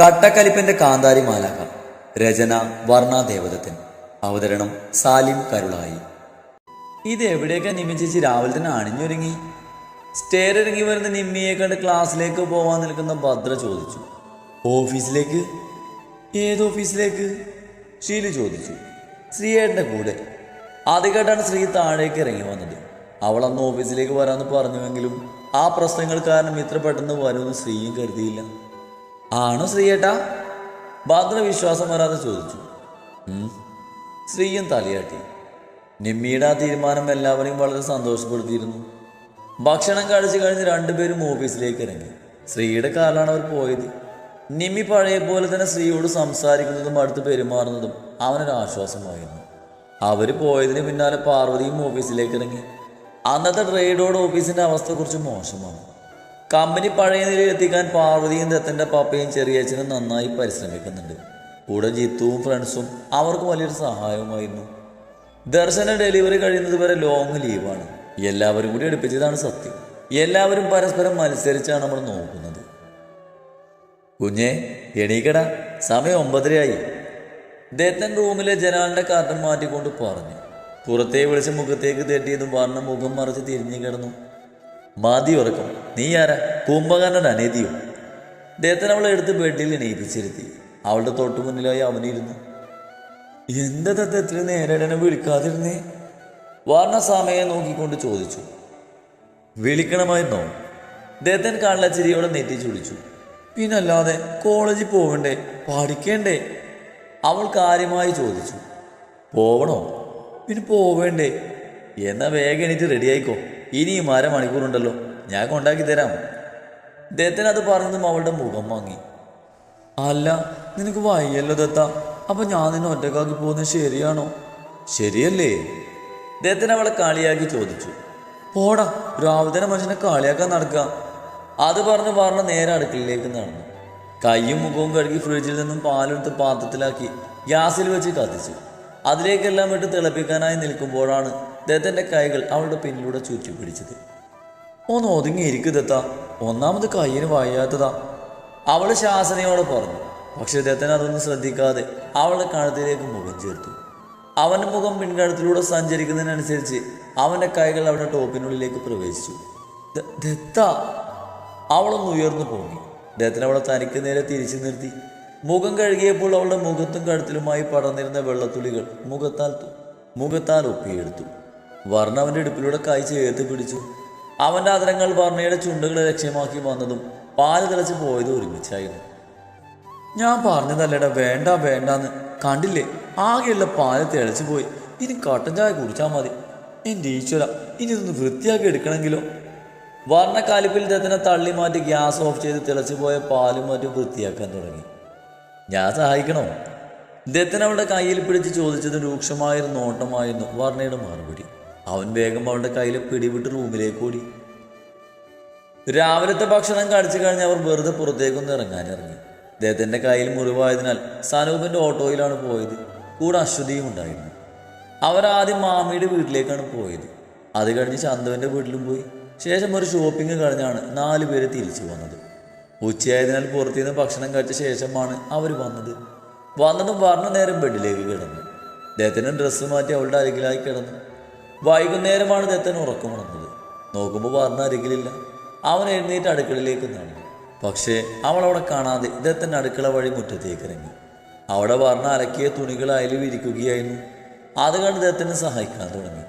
കട്ടക്കലിപ്പന്റെ കാന്താരി മാലാക രചന വർണ ദേവദത്തൻ. അവതരണം സാലിം കരുളായി. ഇത് എവിടെയൊക്കെ നിമ്മി രാവിലെ തന്നെ അണിഞ്ഞൊരുങ്ങി? സ്റ്റേർ ഇറങ്ങി വരുന്ന നിമ്മിയെ കണ്ട് ക്ലാസ്സിലേക്ക് പോവാൻ നിൽക്കുന്ന ഭദ്ര ചോദിച്ചു. ഓഫീസിലേക്ക്? ഏത് ഓഫീസിലേക്ക്? ഷീലു ചോദിച്ചു. ശ്രീയേട്ടന്റെ കൂടെ. കേട്ടാണ് ശ്രീ താഴേക്ക് ഇറങ്ങി വന്നത്. അവൾ അന്ന് ഓഫീസിലേക്ക് വരാമെന്ന് പറഞ്ഞുവെങ്കിലും ആ പ്രശ്നങ്ങൾ കാരണം ഇത്ര പെട്ടെന്ന് വരുമെന്ന് ശ്രീയും കരുതിയില്ല. ആണോ ശ്രീയേട്ടാ? ഭദ്ര വിശ്വാസം വരാതെ ചോദിച്ചു. ശ്രീയും തലയാട്ടി. നിമ്മിയുടെ ആ തീരുമാനം എല്ലാവരെയും വളരെ സന്തോഷപ്പെടുത്തിയിരുന്നു. ഭക്ഷണം കഴിച്ചു കഴിഞ്ഞ് രണ്ടുപേരും ഓഫീസിലേക്ക് ഇറങ്ങി. ശ്രീയുടെ കാലാണ് അവർ പോയത്. നിമ്മി പഴയ പോലെ തന്നെ ശ്രീയോട് സംസാരിക്കുന്നതും അടുത്ത് പെരുമാറുന്നതും അവനൊരു ആശ്വാസമായിരുന്നു. അവർ പോയതിന് പിന്നാലെ പാർവതിയും ഓഫീസിലേക്ക് ഇറങ്ങി. അന്നത്തെ ട്രേഡോട് ഓഫീസിന്റെ അവസ്ഥ കുറച്ച് മോശമാണ്. കമ്പനി പഴയ നിലയിൽ എത്തിക്കാൻ പാർവതിയും ദത്തന്റെ പപ്പയും ചെറിയച്ഛനും നന്നായി പരിശ്രമിക്കുന്നുണ്ട്. കൂടെ ജിത്തുവും ഫ്രണ്ട്സും അവർക്ക് വലിയൊരു സഹായവുമായിരുന്നു. ദർശന ഡെലിവറി കഴിയുന്നത് വരെ ലോങ് ലീവാണ് എല്ലാവരും കൂടി എടുപ്പിച്ചതാണ് സത്യം. എല്ലാവരും പരസ്പരം മത്സരിച്ചാണ് നമ്മൾ നോക്കുന്നത്. കുഞ്ഞെ എണീക്കട. സമയം ഒമ്പതരയായി. ദത്തൻ റൂമിലെ ജനാലിന്റെ കാർട്ടൻ മാറ്റിക്കൊണ്ട് പറഞ്ഞു. പുറത്തേ വിളിച്ച് മുഖത്തേക്ക് തെറ്റിയതും വർണ മുഖം മറച്ച് തിരിഞ്ഞു കിടന്നു. മതി ഉറക്കം നീ ആരാ? കുംഭകർണന്റെ അനേതിയോ? അദ്ദേഹത്തിന് അവളെ എടുത്ത് ബെഡിൽ എണീപ്പിച്ചിരുത്തി. അവളുടെ തൊട്ടു മുന്നിലായി അവനിരുന്നു. എന്താ ദത്ത എത്ര നേരെ എന്നെ വിളിക്കാതിരുന്നേ? വർണ സമയം നോക്കിക്കൊണ്ട് ചോദിച്ചു. വിളിക്കണമായിരുന്നോ ദേഹത്തൻ കാണില്ല ചിരിയോടെ നെറ്റി ചുളിച്ചു പിന്നല്ലാതെ കോളേജിൽ പോകണ്ടേ പഠിക്കണ്ടേ? അവൾ കാര്യമായി ചോദിച്ചു. പോവണോ? പിന്നെ പോവേണ്ടേ? എന്നാ വേഗം എനിക്ക് റെഡിയായിക്കോ ഇനിയും അരമണിക്കൂറുണ്ടല്ലോ ഞാൻ കൊണ്ടാക്കി തരാം. ദത്തൻ അത് പറഞ്ഞതും അവളുടെ മുഖം വാങ്ങി അല്ല നിനക്ക് വയ്യല്ലോ ദത്ത. അപ്പൊ ഞാൻ നിന്നെ ഒറ്റക്കാക്കി പോകുന്നത് ശരിയാണോ? ശരിയല്ലേ? ദത്തൻ അവളെ കളിയാക്കി ചോദിച്ചു. പോടാ രാവിലെ മനുഷ്യനെ കളിയാക്കാൻ നടക്കുക അത് പറഞ്ഞ് പറഞ്ഞ നേരെ അടുക്കളയിലേക്ക് നടന്നു. കൈയും മുഖവും കഴുകി ഫ്രിഡ്ജിൽ നിന്നും പാലെടുത്ത് പാത്രത്തിലാക്കി ഗ്യാസിൽ വെച്ച് കത്തിച്ചു. അതിലേക്കെല്ലാം ഇട്ട് തിളപ്പിക്കാനായി നിൽക്കുമ്പോഴാണ് ദത്തന്റെ കൈകൾ അവളുടെ പിന്നിലൂടെ ചുറ്റി പിടിച്ചത്. ഒന്ന് ഒതുങ്ങിയിരിക്കു ദത്ത. ഒന്നാമത് കയ്യിന് വയ്യാത്തതാ. അവൾ ശാസനയോടെ പറഞ്ഞു. പക്ഷെ ദത്തൻ അതൊന്നും ശ്രദ്ധിക്കാതെ അവളുടെ കഴുത്തിലേക്ക് മുഖം ചേർത്തു. അവന്റെ മുഖം പിൻകഴുത്തിലൂടെ സഞ്ചരിക്കുന്നതിനനുസരിച്ച് അവന്റെ കൈകൾ അവളുടെ ടോപ്പിനുള്ളിലേക്ക് പ്രവേശിച്ചു. "ദ- ദത്ത. അവളൊന്ന് ഉയർന്നു പോങ്ങി. ദത്തൻ അവളെ തനിക്ക് നേരെ തിരിച്ചു നിർത്തി. മുഖം കഴുകിയപ്പോൾ അവളുടെ മുഖത്തും കഴുത്തിലുമായി പടർന്നിരുന്ന വെള്ളത്തുള്ളികൾ മുഖത്താൽ മുഖത്താൽ ഒപ്പിയെടുത്തു. വർണ അവന്റെ ഇടുപ്പിലൂടെ കൈ ചേർത്ത് പിടിച്ചു. അവന്റെ അതരങ്ങൾ വർണയുടെ ചുണ്ടുകളെ ലക്ഷ്യമാക്കി വന്നതും പാൽ തിളച്ച് പോയത് ഒരുമിച്ചായിരുന്നു. ഞാൻ പറഞ്ഞതല്ലേടാ വേണ്ട വേണ്ടാന്ന്. കണ്ടില്ലേ? ആകെയുള്ള പാൽ തിളച്ചു പോയി. ഇനി കട്ടൻ ചായ കുടിച്ചാൽ മതി. എന്റെ ഈശ്വര ഇനി ഇതൊന്ന് വൃത്തിയാക്കി എടുക്കണമെങ്കിലോ? വർണക്കാലിപ്പിൽ ദത്തനെ തള്ളി മാറ്റി ഗ്യാസ് ഓഫ് ചെയ്ത് തിളച്ചു പോയ പാലും മറ്റും വൃത്തിയാക്കാൻ തുടങ്ങി. ഞാൻ സഹായിക്കണോ? ദത്തൻ അവളുടെ കയ്യിൽ പിടിച്ച് ചോദിച്ചത് രൂക്ഷമായൊരു നോട്ടമായിരുന്നു വർണയുടെ മറുപടി. അവൻ വേഗം അവളുടെ കയ്യിൽ പിടിവിട്ട് റൂമിലേക്ക് ഓടി. രാവിലത്തെ ഭക്ഷണം കഴിച്ചു കഴിഞ്ഞ് അവർ വെറുതെ പുറത്തേക്കൊന്ന് ഇറങ്ങാനിറങ്ങി. അദ്ദേഹത്തിന്റെ കയ്യിൽ മുറിവായതിനാൽ സനൂപിന്റെ ഓട്ടോയിലാണ് പോയത്. കൂടെ അശ്വതിയും ഉണ്ടായിരുന്നു. അവർ ആദ്യം മാമിയുടെ വീട്ടിലേക്കാണ് പോയത്. അത് കഴിഞ്ഞ് ചന്തുവിന്റെ വീട്ടിലും പോയി. ശേഷം ഒരു ഷോപ്പിംഗ് കഴിഞ്ഞാണ് നാലു പേര് തിരിച്ചു വന്നത്. ഉച്ചയായതിനാൽ പുറത്തുനിന്ന് ഭക്ഷണം കഴിച്ച ശേഷമാണ് അവർ വന്നത്. വന്നതും പറഞ്ഞ നേരം ബെഡിലേക്ക് കിടന്നു. ദത്തനും ഡ്രസ്സ് മാറ്റി അവളുടെ അരികിലായി കിടന്നു. വൈകുന്നേരമാണ് ദത്തൻ ഉറക്കമുണർന്നത് നോക്കുമ്പോൾ വർണ അരികിലില്ല. അവൻ എഴുന്നേറ്റ് അടുക്കളയിലേക്ക് നടന്നു. പക്ഷേ അവൾ അവിടെ കാണാതെ ദത്തൻ അടുക്കള വഴി മുറ്റത്തേക്ക് ഇറങ്ങി. അവിടെ വർണ അലക്കിയ തുണികൾ അയൽ വിരിക്കുകയായിരുന്നു അത് കണ്ട് ദത്തനെ സഹായിക്കാൻ തുടങ്ങി.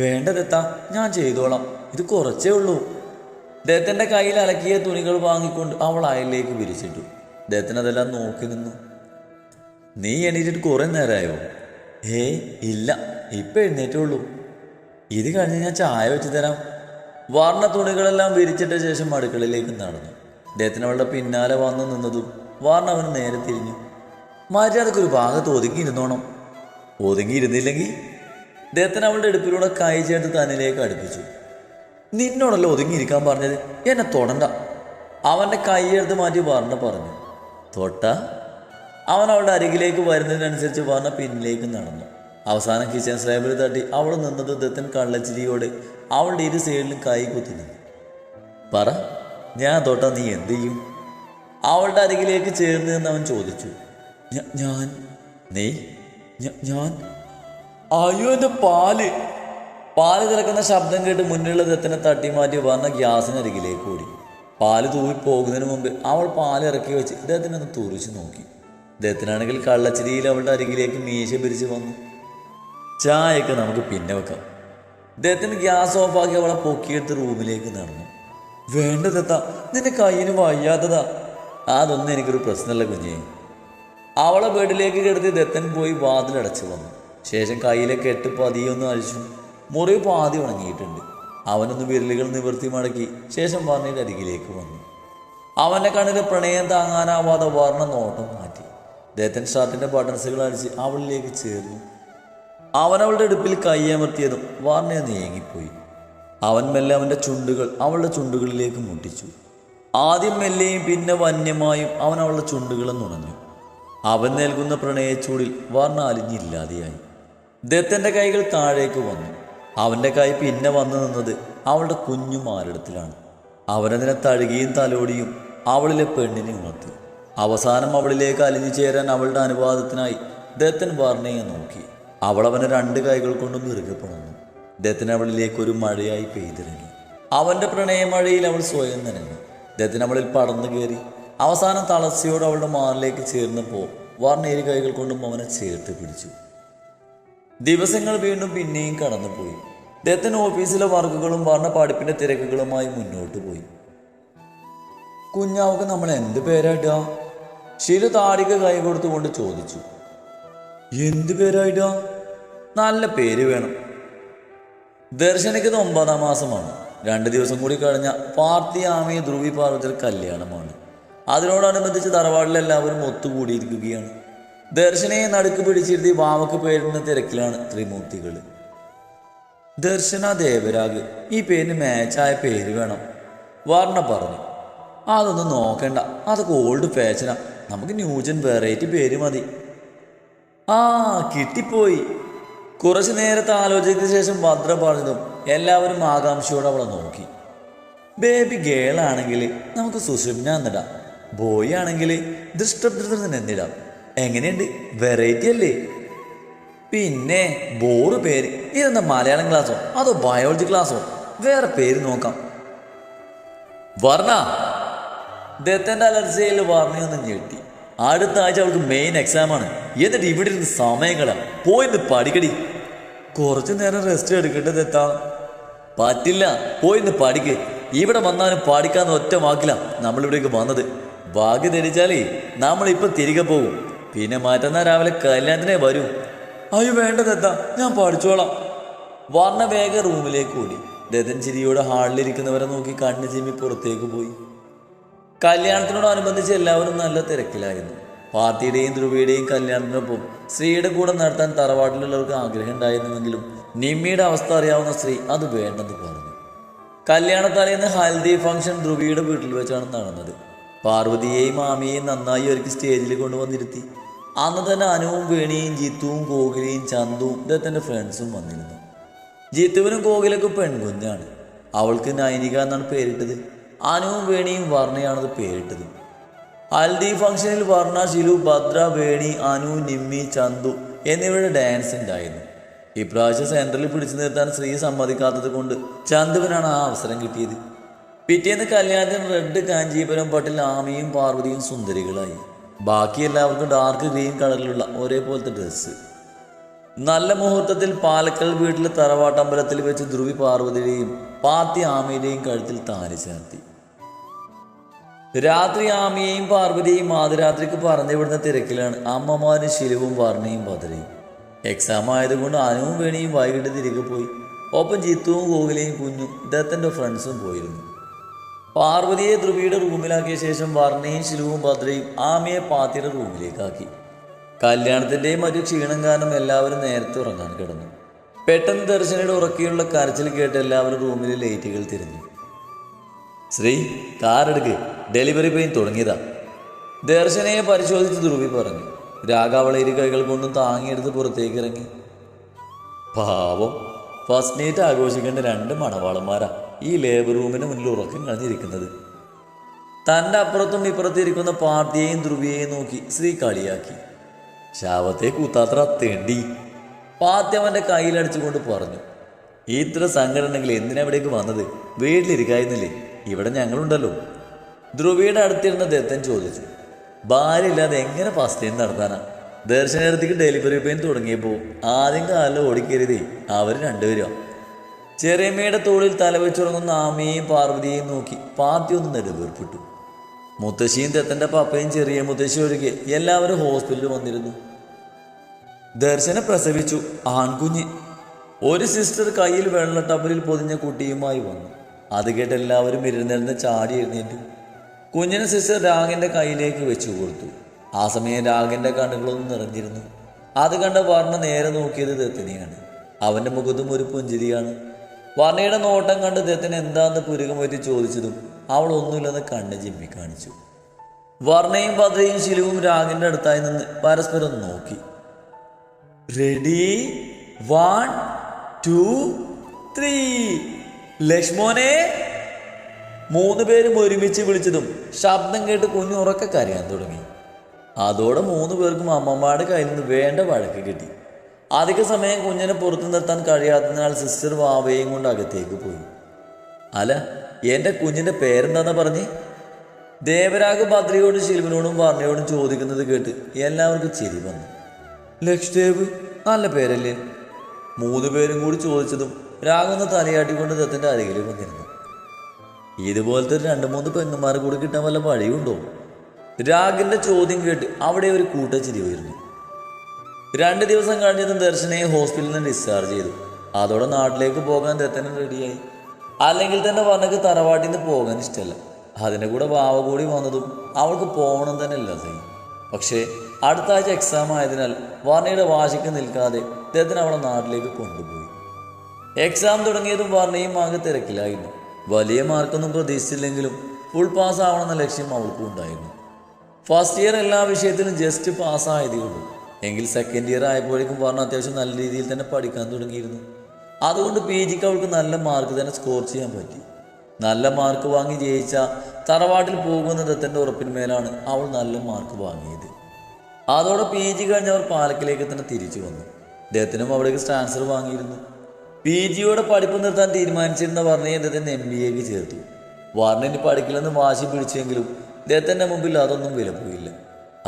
വേണ്ട ദത്ത ഞാൻ ചെയ്തോളാം. ഇത് കുറച്ചേ ഉള്ളൂ. ദത്തന്റെ കയ്യിൽ അലക്കിയ തുണികൾ വാങ്ങിക്കൊണ്ട് അവൾ അയലിലേക്ക് വിരിച്ചിട്ടു. ദത്തൻ അതെല്ലാം നോക്കി നിന്നു. നീ എണീറ്റിട്ട് കുറേ നേരമായോ ഏയ് ഇല്ല. ഇപ്പൊ എഴുന്നേറ്റേ ഉള്ളൂ ഇത് കഴിഞ്ഞ് ഞാൻ ചായ വെച്ച് തരാം. വർണ തുണികളെല്ലാം വിരിച്ചിട്ട ശേഷം അടുക്കളയിലേക്ക് നടന്നു. അദ്ദേഹത്തിന് അവളുടെ പിന്നാലെ വന്നു നിന്നതും വർണ അവന് നേരെ തിരിഞ്ഞു. മര്യാദയ്ക്ക് ഒരു ഭാഗത്ത് ഒതുങ്ങിയിരുന്നോണം ഒതുങ്ങിയിരുന്നില്ലെങ്കിൽ അദ്ദേഹത്തിന് അവളുടെ എടുപ്പിലൂടെ കൈ ചേർത്ത് തന്നിലേക്ക് അടുപ്പിച്ചു. നിന്നോടല്ലോ ഒതുങ്ങിയിരിക്കാൻ പറഞ്ഞത്? എന്നെ തൊടണ്ട. അവന്റെ കൈയെടുത്ത് മാറ്റി വർണ പറഞ്ഞു. തൊട്ട? അവൻ അവളുടെ അരികിലേക്ക് വരുന്നതിനനുസരിച്ച് വർണ പിന്നിലേക്ക് നടന്നു. അവസാനം കിച്ചൻ സ്ലാബിൽ തട്ടി അവൾ നിന്നത് ദത്തൻ കള്ളച്ചിരിയോടെ അവളുടെ ഇരു സൈഡിലും കൈ കുത്തി നിന്നു പറ ഞാൻ തൊട്ട നീ എന്ത് ചെയ്യും? അവളുടെ അരികിലേക്ക് ചേർന്ന് എന്ന് അവൻ ചോദിച്ചു. ഞാൻ? നീ ഞാൻ? അയ്യോ എന്റെ പാൽ. പാൽ തിളക്കുന്ന ശബ്ദം കേട്ട് മുന്നിലുള്ള ദത്തനെ തട്ടി മാറ്റി വന്ന ഗ്യാസിനരികിലേക്ക് ഓടി. പാൽ തൂവി പോകുന്നതിന് മുമ്പ് അവൾ പാൽ ഇറക്കി വെച്ച് ഇദ്ദേഹത്തിനെ ഒന്ന് തുറിച്ച് നോക്കി. ദത്തനാണെങ്കിൽ കള്ളച്ചിരിയിൽ അവളുടെ അരികിലേക്ക് മീശ പിരിച്ചു വന്നു. ചായയൊക്കെ നമുക്ക് പിന്നെ വെക്കാം. ഇദ്ദേഹത്തിന് ഗ്യാസ് ഓഫാക്കി അവളെ പൊക്കിയെടുത്ത് റൂമിലേക്ക് നടന്നു. വേണ്ട നിന്റെ കയ്യിന് വയ്യാത്തതാ. അതൊന്നും എനിക്കൊരു പ്രശ്നമല്ല കുഞ്ഞേ. അവളെ ബെഡിലേക്ക് കിടത്തി ദത്തൻ പോയി വാതിലടച്ചു വന്നു. ശേഷം കയ്യിലെ കെട്ട് പതിയൊന്നും അഴിച്ചു. മുറി പാതി ഉണങ്ങിയിട്ടുണ്ട്. അവനൊന്ന് വിരലുകൾ നിവർത്തി മടക്കി ശേഷം വർണയുടെ അരികിലേക്ക് വന്നു. അവന്റെ കണ്ണിലെ പ്രണയം താങ്ങാനാവാതെ വർണ നോട്ടം മാറ്റി. ദത്തൻ ഷർട്ടിന്റെ ബട്ടൺസുകൾ അടിച്ച് അവളിലേക്ക് ചേർന്നു. അവൻ അവളുടെ ഇടുപ്പിൽ കയ്യമർത്തിയതും വാർണയെ നീങ്ങിപ്പോയി. അവൻ മെല്ലെ അവന്റെ ചുണ്ടുകൾ അവളുടെ ചുണ്ടുകളിലേക്ക് മുട്ടിച്ചു. ആദ്യം മെല്ലെയും പിന്നെ വന്യമായും അവൻ അവളുടെ ചുണ്ടുകളും നുണഞ്ഞു. അവൻ നൽകുന്ന പ്രണയച്ചൂടിൽ വാർണ അലിഞ്ഞില്ലാതെയായി. ദത്തന്റെ കൈകൾ താഴേക്ക് വന്നു. അവന്റെ കൈ പിന്നെ വന്നു നിന്നത് അവളുടെ കുഞ്ഞു മാരടത്തിലാണ് അവനതിനെ തഴുകിയും തലോടിയും അവളിലെ പെണ്ണിനെ ഉണർത്തി. അവസാനം അവളിലേക്ക് അലിഞ്ഞു ചേരാൻ അവളുടെ അനുവാദത്തിനായി ദത്തൻ വാർണയെ നോക്കി. അവൾ അവനെ രണ്ട് കൈകൾ കൊണ്ട് ഇറുകെ പണന്നു. അവളിലേക്ക് ഒരു മഴയായി പെയ്തിരുന്നു അവന്റെ പ്രണയമഴയിൽ അവൾ സ്വയം നനഞ്ഞു. ദത്തൻ അവളിൽ പടന്നു കയറി. അവസാനം തളർച്ചയോട് അവളുടെ മാറിലേക്ക് ചേർന്നപ്പോൾ വർണേരി കൈകൾ കൊണ്ടും അവനെ ചേർത്ത് പിടിച്ചു. ദിവസങ്ങൾ വീണ്ടും പിന്നെയും കടന്നുപോയി. ദത്തൻ ഓഫീസിലെ വർക്കുകളും വർണ പഠിപ്പിന്റെ തിരക്കുകളുമായി മുന്നോട്ട് പോയി. കുഞ്ഞാവുക്ക് നമ്മൾ എന്ത് പേരാട്ടുക ശീല താടിക കൈ കൊടുത്തുകൊണ്ട് ചോദിച്ചു. എന്ത് പേരായിട്ടാ? നല്ല പേര് വേണം. ദർശനയ്ക്ക് ഇത് ഒമ്പതാം മാസമാണ്. രണ്ട് ദിവസം കൂടി കഴിഞ്ഞ പാർത്തി ആമി ധ്രുവി പാർവതി കല്യാണമാണ്. അതിനോടനുബന്ധിച്ച് തറവാടിലെല്ലാവരും ഒത്തുകൂടിയിരിക്കുകയാണ്. ദർശനയെ നടുക്ക് പിടിച്ചിരുത്തി വാമക്ക് പേരിടുന്ന തിരക്കിലാണ് ത്രിമൂർത്തികൾ ദർശന ദേവരാഗ് ഈ പേരിന് മാച്ചായ പേര് വേണം. വർണ പറഞ്ഞു. അതൊന്നും നോക്കണ്ട. അതൊക്കെ ഓൾഡ് ഫാഷനാ നമുക്ക് ന്യൂജൻ വെറൈറ്റി പേര് മതി. ആ കിട്ടിപ്പോയി. കുറച്ചു നേരത്തെ ആലോചനയ്ക്ക് ശേഷം ഭദ്ര പറഞ്ഞതും എല്ലാവരും ആകാംക്ഷയോടെ അവളെ നോക്കി. ബേബി ഗേൾ ആണെങ്കിൽ നമുക്ക് സുഷുമ്ന എന്നിടാം ബോയ് ആണെങ്കിൽ ദൃഷ്ടപ്രദൃതൻ എന്നിടാം എങ്ങനെയുണ്ട്? വെറൈറ്റി അല്ലേ? പിന്നെ ബോറ് പേര്. ഇതെന്താ മലയാളം ക്ലാസ്സോ? അതോ ബയോളജി ക്ലാസ്സോ? വേറെ പേര് നോക്കാം. വർണ ദത്തന്റെ അലർച്ചയിൽ വർണയൊന്നും ഞെട്ടി. അടുത്ത ആഴ്ച അവൾക്ക് മെയിൻ എക്സാം ആണ്. എന്നിട്ട് ഇവിടെ ഇരുന്ന് സമയം കളാം. പോയിന്ന് പഠിക്കടി. കുറച്ചു നേരം റെസ്റ്റ് എടുക്കേണ്ടത് എത്താ പറ്റില്ല. പോയിന്ന് പഠിക്ക്. ഇവിടെ വന്നാലും പഠിക്കാന്ന് ഒറ്റ വാക്കില്ല നമ്മളിവിടേക്ക് വന്നത്. ഭാഗ്യം ധരിച്ചാലേ നമ്മളിപ്പം തിരികെ പോകും പിന്നെ മാറ്റന്നാ രാവിലെ കല്യാണത്തിനെ വരൂ. അയ്യോ വേണ്ട ദത്ത. ഞാൻ പഠിച്ചോളാം. വർണ വേഗ റൂമിലേക്ക് ഓടി. ദത്തൻ ചിരിയോടെ ഹാളിലിരിക്കുന്നവരെ നോക്കി കണ്ണ് ചിമ്മി പുറത്തേക്ക് പോയി. കല്യാണത്തിനോടനുബന്ധിച്ച് എല്ലാവരും നല്ല തിരക്കിലായിരുന്നു. പാർട്ടിയുടെയും ധ്രുവയുടെയും കല്യാണത്തിനൊപ്പം സ്ത്രീയുടെ കൂടെ നടത്താൻ തറവാട്ടിലുള്ളവർക്ക് ആഗ്രഹം ഉണ്ടായിരുന്നുവെങ്കിലും നിമ്മിയുടെ അവസ്ഥ അറിയാവുന്ന സ്ത്രീ അത് വേണ്ടെന്ന് പറഞ്ഞു. കല്യാണത്തലേന്ന് ഹൽദി ഫംഗ്ഷൻ ധ്രുവിയുടെ വീട്ടിൽ വെച്ചാണ് നടന്നത്. പാർവതിയെയും മാമിയെയും നന്നായി ഒരുക്കി സ്റ്റേജിൽ കൊണ്ടുവന്നിരുത്തി. അന്ന് തന്നെ അനുവും വേണിയും ജിത്തുവും കോകിലയും ചന്തുവും ഇദ്ദേഹത്തിന്റെ ഫ്രണ്ട്സും വന്നിരുന്നു. ജിത്തുവിനും കോകിലൊക്കെ പെൺകുഞ്ഞാണ്. അവൾക്ക് നൈനിക എന്നാണ് പേരിട്ടത്. അനുവും വേണിയും വർണയാണത് പേരിട്ടത്. ഹൽദി ഫംഗ്ഷനിൽ വർണ ശിലു ഭദ്ര വേണി അനു നിമ്മി ചന്തു എന്നിവരുടെ ഡാൻസ് ഉണ്ടായിരുന്നു. ഇപ്രാവശ്യം സെൻട്രലിൽ പിടിച്ചു നിർത്താൻ സ്ത്രീ സമ്മതിക്കാത്തത് കൊണ്ട് ചന്തുവിനാണ് ആ അവസരം കിട്ടിയത്. പിറ്റേന്ന് കല്യാണത്തിന് റെഡ് കാഞ്ചീപുരം പട്ടിൽ ആമിയും പാർവതിയും സുന്ദരികളായി. ബാക്കി എല്ലാവർക്കും ഡാർക്ക് ഗ്രീൻ കളറിലുള്ള ഒരേപോലത്തെ ഡ്രസ്സ്. നല്ല മുഹൂർത്തത്തിൽ പാലക്കൽ വീട്ടിലെ തറവാട്ടമ്പലത്തിൽ വെച്ച് ധ്രുവി പാർവതിയുടെയും പാത്തി ആമയുടെയും കഴുത്തിൽ താരി ചേർത്തി. രാത്രി ആമിയെയും പാർവതിയെയും മാതിരാത്രിക്ക് പറഞ്ഞു വിടുന്ന തിരക്കിലാണ്. അമ്മമാരും ശിലുവും വർണയും ഭദ്രയും എക്സാം ആയതുകൊണ്ട് അനുവും വേണിയും വൈകിട്ട് തിരികെ പോയി. ഒപ്പം ജിത്തുവും ഗോകുലയും കുഞ്ഞും ദത്തന്റെ ഫ്രണ്ട്സും പോയിരുന്നു. പാർവതിയെ ധ്രുവിയുടെ റൂമിലാക്കിയ ശേഷം വർണയും ശിലുവും ഭദ്രയും ആമിയെ പാത്തിയുടെ റൂമിലേക്കാക്കി കല്യാണത്തിന്റെയും മറ്റു ക്ഷീണം കാരണം എല്ലാവരും നേരത്തെ ഉറങ്ങാൻ കിടന്നു. പെട്ടെന്ന് ദർശനയുടെ ഉറക്കിയുള്ള കരച്ചിൽ കേട്ട് എല്ലാവരും റൂമിലെ ലൈറ്റുകൾ തിരിഞ്ഞു. ശ്രീ കാറെടുക്ക് ഡെലിവറി പെയിൻ തുടങ്ങിയതാ. ദർശനയെ പരിശോധിച്ച് ധ്രുവി പറഞ്ഞു. രാഘാവള ഇരു കൈകൾ കൊണ്ടും താങ്ങിയെടുത്ത് പുറത്തേക്ക് ഇറങ്ങി. പാവം. ഫസ്റ്റ് നൈറ്റ് ആഘോഷിക്കേണ്ട രണ്ട് മണവാളന്മാരാ ഈ ലേബർ റൂമിന് മുന്നിൽ ഉറക്കം കളഞ്ഞിരിക്കുന്നത്. തന്റെ അപ്പുറത്തും ഇപ്പുറത്തിരിക്കുന്ന പാർട്ടിയെയും ധ്രുവിയെയും നോക്കി ശ്രീ കളിയാക്കി. ശാപത്തെ കൂത്താത്ര തേണ്ടി. പാത്തി അവന്റെ കയ്യിലടിച്ചുകൊണ്ട് പറഞ്ഞു. ഇത്ര സങ്കടമുണ്ടെങ്കിൽ എന്തിനാ ഇവിടേക്ക് വന്നത്? വീട്ടിലിരിക്കായിരുന്നില്ലേ? ഇവിടെ ഞങ്ങളുണ്ടല്ലോ. ധ്രുവിയുടെ അടുത്തിരുന്ന ദത്തൻ ചോദിച്ചു ഭാര്യ ഇല്ലാതെ എങ്ങനെ ഫസ്റ്റ് ടൈം നടത്താനാ? ദർശനത്തിക്ക് ഡെലിവറി പെയിൻ തുടങ്ങിയപ്പോൾ ആദ്യം കാലിൽ ഓടിക്കരുതേ അവർ രണ്ടുപേരും. ചെറിയമ്മയുടെ തോളിൽ തലവെച്ചുറങ്ങുന്ന ആമയെയും പാർവതിയെയും നോക്കി പാത്തി ഒന്ന് നെടുവേർപ്പെട്ടു. മുത്തശ്ശിയും തെത്തന്റെ പപ്പയും ചെറിയ മുത്തശ്ശി ഒഴികെ എല്ലാവരും ഹോസ്പിറ്റലിൽ വന്നിരുന്നു. ദർശന പ്രസവിച്ചു ആൺകുഞ്ഞ്. ഒരു സിസ്റ്റർ കയ്യിൽ വെള്ള ടബലിൽ പൊതിഞ്ഞ കുട്ടിയുമായി വന്നു. അത് കേട്ട് എല്ലാവരും ഇരുന്നിരുന്ന് ചാടി എഴുന്നേറ്റു. കുഞ്ഞിന് സിസ്റ്റർ രാഗിന്റെ കയ്യിലേക്ക് വെച്ചു കൊടുത്തു. ആ സമയം രാഗിന്റെ കണ്ണുകളൊന്നും നിറഞ്ഞിരുന്നു. അത് കണ്ട വർണ നേരെ നോക്കിയത് ദത്തനെയാണ്. അവന്റെ മുഖത്തും ഒരു പുഞ്ചിരിയാണ്. വർണയുടെ നോട്ടം കണ്ട് ദത്തൻ എന്താന്ന് പുരുകമറ്റി ചോദിച്ചതും അവൾ ഒന്നുമില്ലെന്ന് കണ്ണ് ചിമ്മി കാണിച്ചു. വർണയും ഭദ്രയും ശിലുവും രാഗിന്റെ അടുത്തായി നിന്ന് പരസ്പരം നോക്കി. റെഡി വൺ ടു ത്രീ ലക്ഷ്മോനെ മൂന്ന് പേരും ഒരുമിച്ച് വിളിച്ചതും ശബ്ദം കേട്ട് കുഞ്ഞു ഉറക്ക കരയാൻ തുടങ്ങി. അതോടെ മൂന്ന് പേർക്കും അമ്മമ്മയുടെ കയ്യിൽ നിന്ന് വേണ്ട വഴക്ക് കിട്ടി. അധിക സമയം കുഞ്ഞിനെ പുറത്തു നിർത്താൻ കഴിയാത്തതിനാൽ സിസ്റ്റർ വാവയും കൊണ്ട് അകത്തേക്ക് പോയി. അല്ല എന്റെ കുഞ്ഞിന്റെ പേരെന്താന്നാ പറഞ്ഞേ? ദേവരാഗ് ഭദ്രയോടും ശിൽവിനോടും വർണയോടും ചോദിക്കുന്നത് കേട്ട് എല്ലാവർക്കും ചിരി വന്നു. ലക്ഷ്ദേവ് നല്ല പേരല്ലേ? മൂന്ന് പേരും കൂടി ചോദിച്ചതും രാഗൊന്ന് തലയാട്ടിക്കൊണ്ട് ദത്തന്റെ അരികിൽ വന്നിരുന്നു. ഇതുപോലത്തെ ഒരു രണ്ട് മൂന്ന് പെങ്ങന്മാരെ കൂടെ കിട്ടാൻ വല്ല വഴിയുണ്ടോ? രാഗിന്റെ ചോദ്യം കേട്ട് അവിടെ ഒരു കൂട്ടച്ചിരി ഉയർന്നു. രണ്ട് ദിവസം കഴിഞ്ഞതും ദർശനയെ ഹോസ്പിറ്റലിൽ നിന്ന് ഡിസ്ചാർജ് ചെയ്തു. അതോടെ നാട്ടിലേക്ക് പോകാൻ ദത്തനും റെഡിയായി അല്ലെങ്കിൽ തന്നെ വന്നക്ക് തറവാട്ടിൽ നിന്ന് പോകാൻ ഇഷ്ടമല്ല അതിന്റെ കൂടെ വാവ കൂടി വന്നതും അവൾക്ക് പോകണം തന്നെ ഇല്ല സൈ. പക്ഷേ അടുത്ത ആഴ്ച എക്സാം ആയതിനാൽ വർണയുടെ വാശിക്ക് നിൽക്കാതെ ദത്തൻ അവളെ നാട്ടിലേക്ക് കൊണ്ടുപോയി. എക്സാം തുടങ്ങിയതും വർണയും ആകെ തിരക്കിലായിരുന്നു. വലിയ മാർക്കൊന്നും പ്രതീക്ഷിച്ചില്ലെങ്കിലും ഫുൾ പാസ് ആവണമെന്ന ലക്ഷ്യം അവൾക്കും ഉണ്ടായിരുന്നു. ഫസ്റ്റ് ഇയർ എല്ലാ വിഷയത്തിലും ജസ്റ്റ് പാസ്സായതേ ഉള്ളൂ. എങ്കിൽ സെക്കൻഡ് ഇയർ ആയപ്പോഴേക്കും വർണ അത്യാവശ്യം നല്ല രീതിയിൽ തന്നെ പഠിക്കാൻ തുടങ്ങിയിരുന്നു. അതുകൊണ്ട് പി ജിക്ക് അവൾക്ക് നല്ല മാർക്ക് തന്നെ സ്കോർ ചെയ്യാൻ പറ്റി. നല്ല മാർക്ക് വാങ്ങി ജയിച്ച തറവാട്ടിൽ പോകുന്ന ദത്തന്റെ ഉറപ്പിന്മേലാണ് അവൾ നല്ല മാർക്ക് വാങ്ങിയത്. അതോടെ പി ജി കഴിഞ്ഞ് അവർ പാലക്കിലേക്ക് തന്നെ തിരിച്ചു വന്നു. ദത്തനും അവിടേക്ക് ട്രാൻസ്ഫർ വാങ്ങിയിരുന്നു. പി ജിയോടെ പഠിപ്പ് നിർത്താൻ തീരുമാനിച്ചിരുന്ന വർണയെ അദ്ദേഹത്തിന് എം ബി എക്ക് ചേർത്തു. വർണന് പഠിക്കില്ലെന്ന് വാശി പിടിച്ചെങ്കിലും അദ്ദേഹത്തിന്റെ മുമ്പിൽ അതൊന്നും വിലപ്പോയില്ല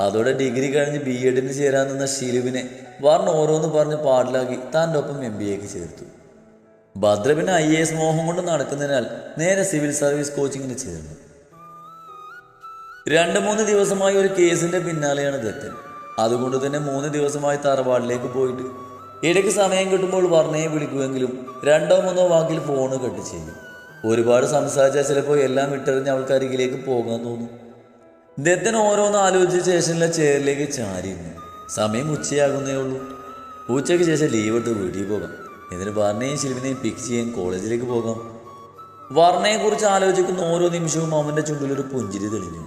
അതോടെ ഡിഗ്രി കഴിഞ്ഞ് ബി എഡിന് ചേരാൻ നിന്ന ഷിലുവിനെ വർണ ഓരോന്ന് പറഞ്ഞ് പാടിലാക്കി താന്റെ ഒപ്പം എം ബി എക്ക് ചേർത്തു. ഭദ്രപിന് ഐ എ എസ് മോഹം കൊണ്ട് നടക്കുന്നതിനാൽ നേരെ സിവിൽ സർവീസ് കോച്ചിങ്ങിന് ചേർന്നു. രണ്ട് മൂന്ന് ദിവസമായി ഒരു കേസിന്റെ പിന്നാലെയാണ് ദത്തൻ അതുകൊണ്ട് തന്നെ മൂന്ന് ദിവസമായി തറവാടിലേക്ക് പോയിട്ട് ഇടയ്ക്ക് സമയം കിട്ടുമ്പോൾ വർണയെ വിളിക്കുമെങ്കിലും രണ്ടോ മൂന്നോ വാക്കിൽ ഫോണ് കട്ട് ചെയ്യും. ഒരുപാട് സംസാരിച്ചാൽ ചിലപ്പോൾ എല്ലാം വിട്ടെറിഞ്ഞ് അവൾക്ക് അരികിലേക്ക് പോകാൻ തോന്നും. ദത്തൻ ഓരോന്ന് ആലോചിച്ച ശേഷമുള്ള ചെയറിലേക്ക് ചാരിയിരുന്നു സമയം ഉച്ചയാകുന്നേ ഉള്ളൂ. ഉച്ചയ്ക്ക് ശേഷം ലീവ് എടുത്ത് വീട്ടിൽ പോകാം. എന്നിട്ട് വർണയും ശിൽവിനെയും പിക്ക് ചെയ്യാൻ കോളേജിലേക്ക് പോകാം. വർണയെക്കുറിച്ച് ആലോചിക്കുന്ന ഓരോ നിമിഷവും അവന്റെ ചുണ്ടിലൊരു പുഞ്ചിരി തെളിഞ്ഞു.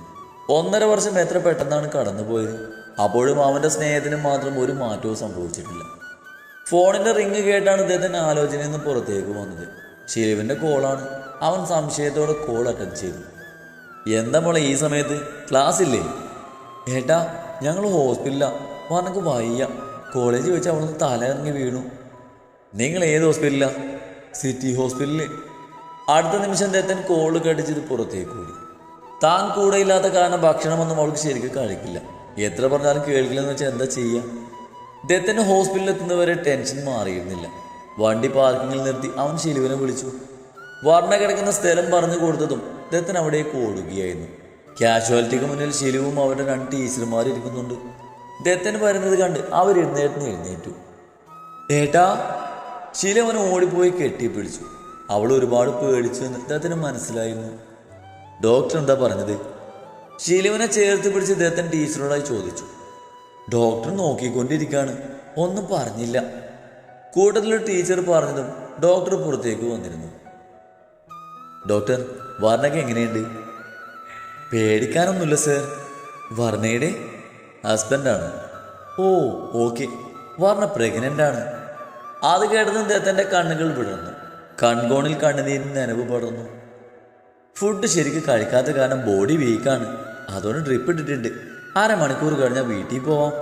ഒന്നര വർഷം എത്ര പെട്ടെന്നാണ് കടന്നുപോയത്. അപ്പോഴും അവന്റെ സ്നേഹത്തിന് മാത്രം ഒരു മാറ്റവും സംഭവിച്ചിട്ടില്ല. ഫോണിന്റെ റിങ് കേട്ടാണ് ഇദ്ദേഹത്തിന്റെ ആലോചനയിൽ നിന്ന് പുറത്തേക്ക് വന്നത്. ശിലുവിന്റെ കോളാണ്. അവൻ സംശയത്തോടെ കോൾ അറ്റൻഡ് ചെയ്തു. എന്താ മോളെ ഈ സമയത്ത്? ക്ലാസ് ഇല്ലേ ഏട്ടാ ഞങ്ങൾ ഹോസ്പിറ്റലിലാ. പറഞ്ഞക്ക് വയ്യ. കോളേജ് വെച്ച് അവളൊന്ന് തല ഇറങ്ങി വീണു. നിങ്ങൾ ഏത് ഹോസ്പിറ്റലിലാ? സിറ്റി ഹോസ്പിറ്റലിൽ അടുത്ത നിമിഷം ദത്തൻ കോൾ കടിച്ചിട്ട് പുറത്തേക്ക് ഓടി. താൻ കൂടെ ഇല്ലാത്ത കാരണം ഭക്ഷണമൊന്നും അവൾക്ക് ശരിക്കും കഴിക്കില്ല. എത്ര പറഞ്ഞാലും കേൾക്കില്ലെന്ന് വെച്ചാൽ എന്താ ചെയ്യുക ദത്തന് ഹോസ്പിറ്റലിൽ എത്തുന്നവരെ ടെൻഷൻ മാറിയിരുന്നില്ല. വണ്ടി പാർക്കിങ്ങിൽ നിർത്തി അവൻ ശിലുവിനെ വിളിച്ചു. വർണ കിടക്കുന്ന സ്ഥലം പറഞ്ഞു കൊടുത്തതും ദത്തൻ അവിടേക്ക് ഓടുകയായിരുന്നു. കാഷ്വാലിറ്റിക്ക് മുന്നിൽ ശിലുവും അവരുടെ രണ്ട് ടീച്ചർമാരും ഇരിക്കുന്നുണ്ട്. ദത്തൻ വരുന്നത് കണ്ട് അവർ എഴുന്നേറ്റ് എഴുന്നേറ്റു. ഏട്ടാ ശീല ഓടിപ്പോയി കെട്ടിപ്പിടിച്ചു. അവൾ ഒരുപാട് പേടിച്ചു എന്ന് ദത്തന് മനസ്സിലായിരുന്നു. ഡോക്ടർ എന്താ പറഞ്ഞത്? ശിലുവിനെ ചേർത്ത് പിടിച്ച് ദത്തൻ ടീച്ചറോടായി ചോദിച്ചു. ഡോക്ടർ നോക്കിക്കൊണ്ടിരിക്കുകയാണ് ഒന്നും പറഞ്ഞില്ല. കൂട്ടത്തിൽ ടീച്ചർ പറഞ്ഞതും ഡോക്ടർ പുറത്തേക്ക് വന്നിരുന്നു. ഡോക്ടർ വർണയ്ക്ക് എങ്ങനെയുണ്ട്? പേടിക്കാനൊന്നുമില്ല സർ. വർണയുടെ ഹസ്ബൻഡാണ്. Oh okay. വർണ പ്രഗ്നന്റ് ആണ് അത് കേട്ടതും ദത്തന്റെ കണ്ണുകൾ വിടർന്നു. കൺകോണിൽ കണ്ണുനീരിന് നനവ് പടർന്നു. ഫുഡ് ശരിക്ക് കഴിക്കാത്ത കാരണം ബോഡി വീക്കാണ്. അതുകൊണ്ട് ഡ്രിപ്പ് ഇട്ടിട്ടുണ്ട്. അരമണിക്കൂർ കഴിഞ്ഞാൽ വീട്ടിൽ പോവാം.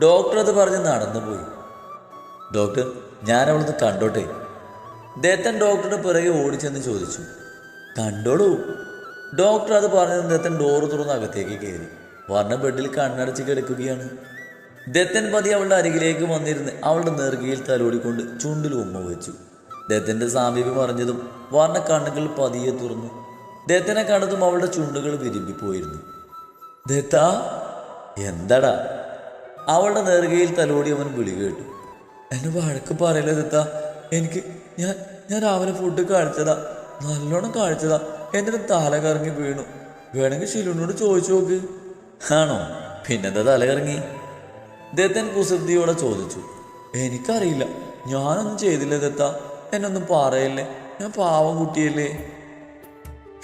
ഡോക്ടർ അത് പറഞ്ഞ് നടന്നു പോയി. ഡോക്ടർ ഞാൻ അവളൊന്ന് കണ്ടോട്ടെ? ദത്തൻ ഡോക്ടറുടെ പിറകെ ഓടിച്ചെന്ന് ചോദിച്ചു. കണ്ടോളൂ. ഡോക്ടർ അത് പറഞ്ഞത് ദത്തൻ ഡോറ് തുറന്ന് അകത്തേക്ക് കയറി. വർണ ബെഡിൽ കണ്ണടച്ച് കിടക്കുകയാണ്. ദത്തൻ പതി അവളുടെ അരികിലേക്ക് വന്നിരുന്ന് അവളുടെ നെറുകയിൽ തലോടിക്കൊണ്ട് ചുണ്ടിൽ ഉമ്മ വെച്ചു. ദത്തന്റെ സാമീപ്യം അറിഞ്ഞതും വർണ കണ്ണുകൾ പതിയെ തുറന്നു. ദത്തനെ കണ്ടതും അവളുടെ ചുണ്ടുകൾ വിരുമ്പിപ്പോയിരുന്നു. ദത്ത എന്തടാ? അവളുടെ നേർഗയിൽ തലോടി അവൻ വിളി കേട്ടു. എന്നെ വഴക്ക് പറയലേ ദത്ത? എനിക്ക് ഞാൻ ഞാൻ രാവിലെ ഫുഡ് കാഴ്ചതാ നല്ലോണം കാഴ്ചതാ എന്നിട്ട് തല കറങ്ങി വീണു. വേണമെങ്കിൽ ശിലുനോട് ചോദിച്ചു നോക്ക്. ആണോ? പിന്നെന്താ തല കറങ്ങി? ദത്തൻ കുസൃതിയോടെ ചോദിച്ചു. എനിക്കറിയില്ല. ഞാനൊന്നും ചെയ്തില്ല ദത്ത? എന്നൊന്നും പറയല്ലേ? ഞാൻ പാവം കുട്ടിയല്ലേ?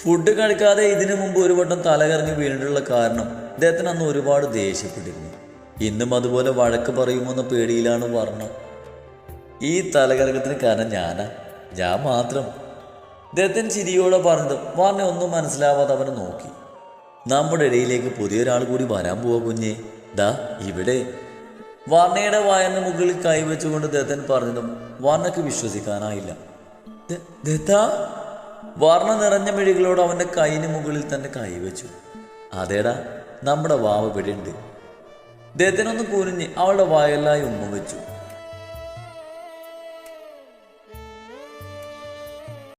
ഫുഡ് കഴിക്കാതെ ഇതിനു മുമ്പ് ഒരു വട്ടം തലകറങ്ങി വീണിട്ടുള്ള കാരണം അദ്ദേഹത്തിന് അന്ന് ഒരുപാട് ദേഷ്യപ്പെട്ടിരുന്നു. ഇന്നും അതുപോലെ വഴക്ക് പറയുമെന്ന പേടിയിലാണ് വർണ. ഈ തലകറക്കത്തിന് കാരണം ഞാനാ. ഞാൻ മാത്രം. അദ്ദേഹത്തിൻ ചിരിയോടെ പറഞ്ഞത് വർണ ഒന്നും മനസ്സിലാവാതെ അവനെ നോക്കി. നമ്മുടെ ഇടയിലേക്ക് പുതിയൊരാൾ കൂടി വരാൻ പോവാ കുഞ്ഞേ. ദാ ഇവിടെ. വർണയുടെ വായന മുകളിൽ കൈവച്ചുകൊണ്ട് ദത്തൻ പറഞ്ഞതും വർണയ്ക്ക് വിശ്വസിക്കാനായില്ല. "ദ- ദത്താ വർണ നിറഞ്ഞ മിഴികളോട് അവന്റെ കൈന് മുകളിൽ തന്നെ കൈവച്ചു അതേടാ നമ്മുടെ വാവ് പിടിയുണ്ട് ദേഹത്തിനൊന്ന് കുനിഞ്ഞ് അവളുടെ വായലായി ഉമ്മ വെച്ചു.